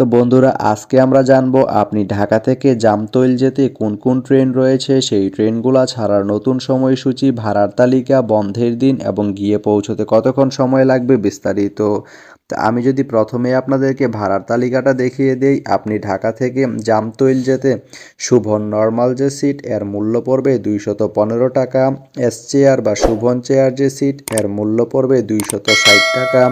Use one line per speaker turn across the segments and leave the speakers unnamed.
তো বন্ধুরা, আজকে আমরা জানব আপনি ঢাকা থেকে জামতৈল যেতে কোন কোন ট্রেন রয়েছে, সেই ট্রেনগুলো ছাড়ার নতুন সময়সূচি, ভাড়ার তালিকা, বন্ধের দিন এবং গিয়ে পৌঁছতে কতক্ষণ সময় লাগবে বিস্তারিত। তা আমি যদি প্রথমে আপনাদেরকে ভাড়ার তালিকাটা দেখিয়ে দেই, আপনি ঢাকা থেকে জামতৈল যেতে শুভন নর্মাল যে সিট, এর মূল্য পড়বে দুইশত পনেরো টাকা। এস চেয়ার বা শুভন চেয়ার যে সিট, এর মূল্য পড়বে দুইশত ষাট টাকা।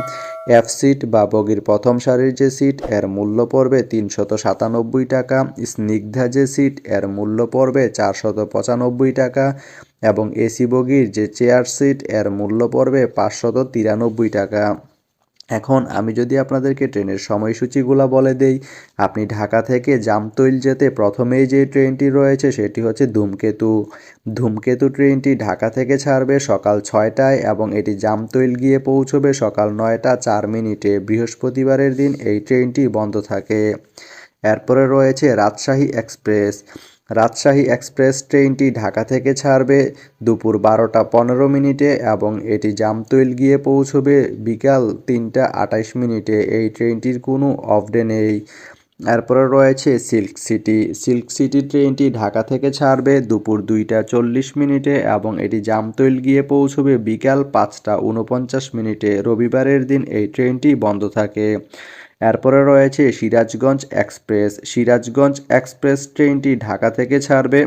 এফ সিট বা বগির প্রথম সারির যে সিট এর মূল্য পড়বে তিনশত সাতানব্বই টাকা। স্নিগ্ধা যে সিট এর মূল্য পড়বে চারশত পঁচানব্বই টাকা। এবং এসি বগির যে চেয়ার সিট এর মূল্য পড়বে পাঁচশত তিরানব্বই টাকা। এখন আমি যদি আপনাদেরকে ট্রেনের সময়সূচিগুলো বলে দেই, আপনি ঢাকা থেকে জামতৈল যেতে প্রথমেই যে ট্রেনটি রয়েছে সেটি হচ্ছে ধূমকেতু। ধূমকেতু ট্রেনটি ঢাকা থেকে ছাড়বে সকাল ছয়টায় এবং এটি জামতৈল গিয়ে পৌঁছবে সকাল নয়টা চার মিনিটে। বৃহস্পতিবারের দিন এই ট্রেনটি বন্ধ থাকে। এরপরে রয়েছে রাজশাহী এক্সপ্রেস। রাজশাহী এক্সপ্রেস ট্রেনটি ঢাকা থেকে ছাড়বে দুপুর বারোটা পনেরো মিনিটে এবং এটি জামতৈল গিয়ে পৌঁছবে বিকাল তিনটা আটাইশ মিনিটে। এই ট্রেনটির কোনো অফ ডে নেই। এরপরে রয়েছে সিল্ক সিটি। সিল্ক সিটি ট্রেনটি ঢাকা থেকে ছাড়বে দুপুর দুইটা চল্লিশ মিনিটে এবং এটি জামতৈল গিয়ে পৌঁছবে বিকাল পাঁচটা উনপঞ্চাশ মিনিটে। রবিবারের দিন এই ট্রেনটি বন্ধ থাকে। এরপরে রয়েছে সিরাজগঞ্জ এক্সপ্রেস। সিরাজগঞ্জ এক্সপ্রেস ট্রেনটি ঢাকা থেকে ছাড়বে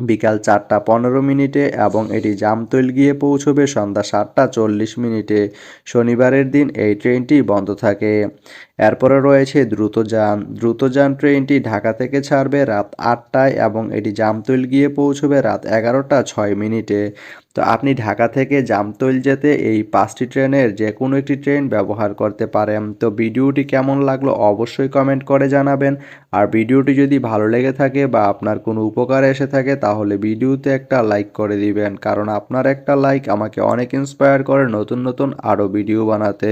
বিকাল চারটা পনেরো মিনিটে এবং এটি জামতৈল গিয়ে পৌঁছবে সন্ধ্যা সাতটা চল্লিশ মিনিটে। শনিবারের দিন এই ট্রেনটি বন্ধ থাকে। এরপরে রয়েছে দ্রুতযান দ্রুতযান ট্রেনটি ঢাকা থেকে ছাড়বে রাত আটটায় এবং এটি জামতৈল গিয়ে পৌঁছবে রাত এগারোটা ছয় মিনিটে। তো আপনি ঢাকা থেকে জামতৈল যেতে এই পাঁচটি ট্রেনের যে কোনো একটি ট্রেন ব্যবহার করতে পারেন। তো ভিডিওটি কেমন লাগল অবশ্যই কমেন্ট করে জানাবেন। আর ভিডিওটি যদি ভালো লেগে থাকে বা আপনার কোনো উপকারে এসে থাকে তাহলে ভিডিওতে একটা লাইক করে দিবেন, কারণ আপনার একটা লাইক আমাকে অনেক ইন্সপায়ার করে নতুন নতুন আরও ভিডিও বানাতে।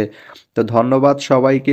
তো ধন্যবাদ সবাইকে